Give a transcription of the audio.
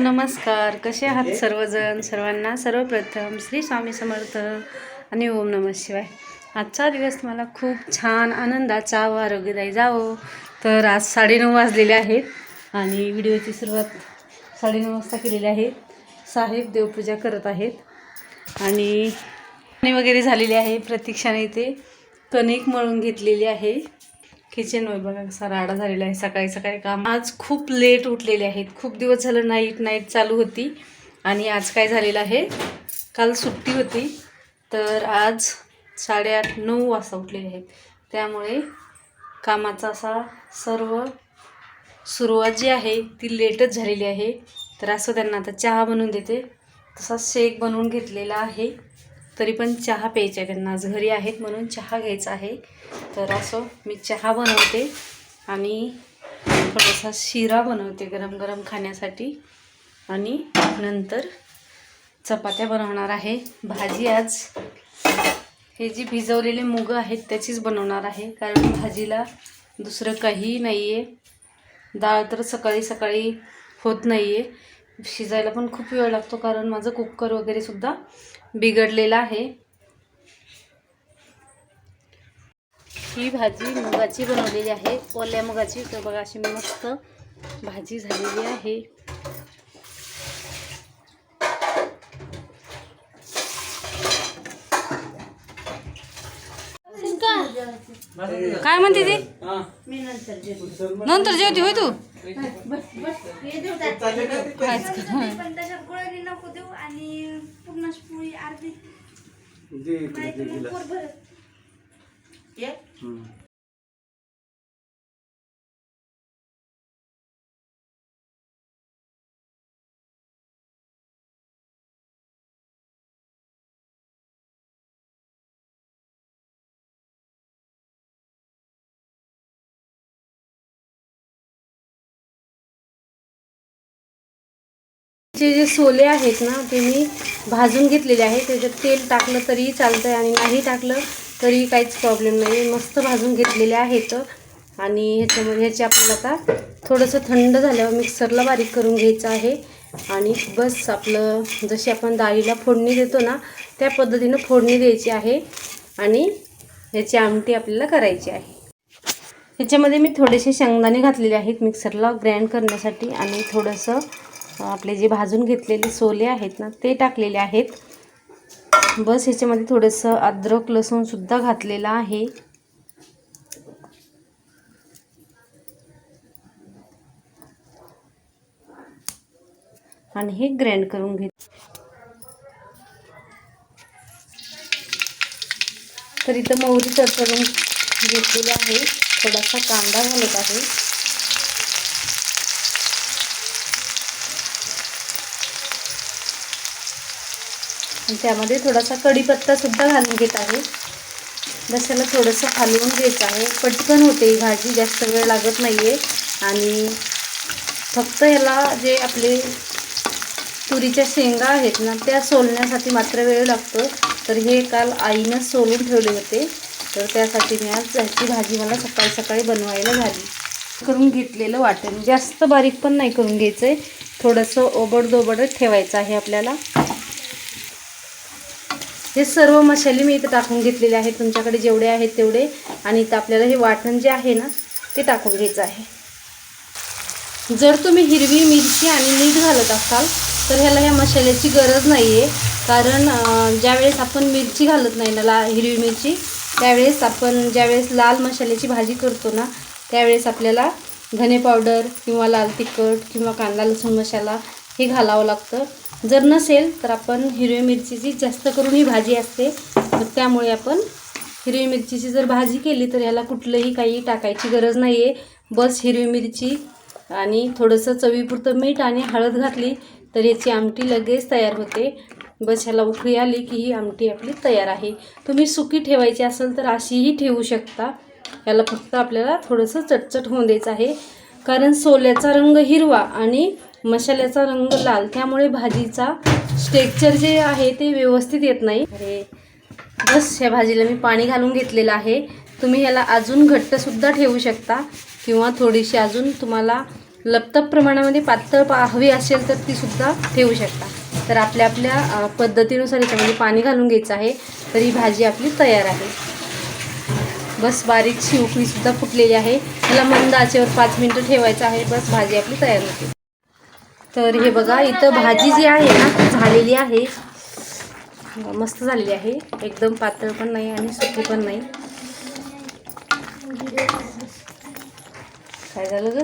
नमस्कार. कसे आहात सर्वजण? सर्वांना सर्वप्रथम श्री स्वामी समर्थ आणि ओम नमः शिवाय. आजचा दिवस मला खूप छान आनंदाचा व आरोग्यदायी जावो. तर आज साडेनऊ वाजलेले आहेत आणि व्हिडिओची सुरुवात साडेनऊ वाजता केलेली आहे. साहेब देवपूजा करत आहेत. आणि पाणी वगैरे झालेली आहे. प्रतीक्षाने इथे कणिक मळून घेतलेली आहे. किचन वर बघा कसा राडा झालेला आहे. सकाळी सकाळी काम. आज खूप लेट उठलेले आहेत. खूप दिवस झालं नाईट नाईट चालू होती. आणि आज काय झालेलं आहे? काल सुट्टी होती. तर आज साडेआठ नऊ वाजता उठलेले आहेत. त्यामुळे कामाचा असा सर्व सुरुवात जी आहे ती लेटच झालेली आहे. तर असं त्यांना आता चहा बनवून देते. तसा शेक बनवून घेतलेला आहे. तरी पण चहा प्यायचा आहे. त्यांना आज घरी आहेत म्हणून चहा घ्यायचा आहे. तर असं मी चहा बनवते आणि थोडासा शिरा बनवते गरम गरम खाण्यासाठी. आणि नंतर चपात्या बनवणार आहे. भाजी आज हे जी भिजवलेले मुगं आहेत त्याचीच बनवणार आहे. कारण भाजीला दुसरं काहीही नाही आहे डाळ तर सकाळी सकाळी होत नाही आहे शिजायला पण खूप वेळ लागतो. कारण माझं कुकर वगैरे सुद्धा बिघडलेला आहे. ही भाजी मुगाची बनवलेली आहे. ओल्या मुगाची तर बघा अशी मस्त भाजी झालेली आहे. काय म्हणते ती? नंतर जेवती. होय तू? पण त्याच्यात गोळ्याने नको देऊ आणि पूर्ण पोळी अर्धी. नाही तर मग पोट भरत. चे जे सोले आहेत ना ते मी भाजून घेतलेले आहे. त्याच्यात तेल टाकलं तरीही चालतं आहे आणि नाही टाकलं तरी काहीच प्रॉब्लेम नाही मस्त भाजून घेतलेले आहेत. आणि ह्याच्यामध्ये ह्याची आपल्याला आता थोडंसं थंड झाल्यावर मिक्सरला बारीक करून घ्यायचं आहे. आणि बस आपलं जशी आपण डाळीला फोडणी देतो ना त्या पद्धतीनं फोडणी द्यायची आहे. आणि ह्याची आमटी आपल्याला करायची आहे. ह्याच्यामध्ये मी थोडेसे शेंगदाणे घातलेले आहेत मिक्सरला ग्राइंड करण्यासाठी. आणि थोडंसं आपले जे भाजून घेतलेले सोले आहेत ना ते टाकलेले आहेत. बस ह्याच्यामध्ये थोडंसं अद्रक लसूणसुद्धा घातलेलं आहे. आणि हे ग्राइंड करून घेत तर इथं मोहरी तडतडून घेतलेली आहे. थोडासा कांदा घालत आहे. आणि त्यामध्ये थोडासा कढीपत्तासुद्धा घालून घेत आहे. बस याला थोडंसं हलवून घ्यायचं आहे. पटकन होते ही भाजी जास्त वेळ लागत नाही आहे आणि फक्त याला जे आपले तुरीच्या शेंगा आहेत ना त्या सोलण्यासाठी मात्र वेळ लागतो. तर हे काल आईनं सोलून ठेवले होते. तर त्यासाठी मी आज ह्याची भाजी मला सकाळी सकाळी बनवायला झाली. करून घेतलेलं वाटेल जास्त बारीक पण नाही करून घ्यायचं आहे थोडंसं ओबडदोबडच ठेवायचं आहे आपल्याला. हे सर्व मसाले मी इथं टाकून घेतलेले आहेत. तुमच्याकडे जेवढे आहेत तेवढे. आणि इथं आपल्याला हे वाटण जे आहे ना ते टाकून घ्यायचं आहे. जर तुम्ही हिरवी मिरची आणि मीठ घालत असाल तर ह्याला ह्या मसाल्याची गरज नाही आहे कारण ज्यावेळेस आपण मिरची घालत नाही ना ला हिरवी मिरची त्यावेळेस आपण ज्यावेळेस लाल मसाल्याची भाजी करतो ना त्यावेळेस आपल्याला धने पावडर किंवा लाल तिखट किंवा कांदा लसूण मसाला हे घालावं लागतं. जर नसेल तर आपण हिरवी मिरचीची जास्त करून ही भाजी असते. तर त्यामुळे आपण हिरवी मिरचीची जर भाजी केली तर ह्याला कुठलंही काही टाकायची गरज नाही आहे बस हिरवी मिरची आणि थोडंसं चवीपुरतं मीठ आणि हळद घातली तर याची आमटी लगेच तयार होते. बस ह्याला उकळी आली की ही आमटी आपली तयार आहे. तुम्ही सुकी ठेवायची असेल तर अशीही ठेवू शकता. याला फक्त आपल्याला थोडंसं चटचट होऊन द्यायचं आहे. कारण सोल्याचा रंग हिरवा आणि मसाल्याचा रंग लाल त्यामुळे भाजीचा स्टेक्चर जे आहे ते व्यवस्थित येत नाही. अरे बस ह्या भाजीला मी पाणी घालून घेतलेलं आहे. तुम्ही ह्याला अजून घट्टसुद्धा ठेवू शकता. किंवा थोडीशी अजून तुम्हाला लपतप प्रमाणामध्ये पातळ पा हवी असेल तर ती सुद्धा ठेवू शकता. तर आपल्या आपल्या पद्धतीनुसार याच्यामध्ये पाणी घालून घ्यायचं आहे. तर ही भाजी आपली तयार आहे. बस बारीकशी उकळीसुद्धा फुटलेली आहे. त्याला मंद आचेवर पाच मिनटं ठेवायचं आहे. बस भाजी आपली तयार होते. तर हे बघा इथं भाजी जी आहे ना ती झालेली आहे. मस्त झालेली आहे. एकदम पातळ पण नाही आणि सुकी पण नाही. काय झालं ग?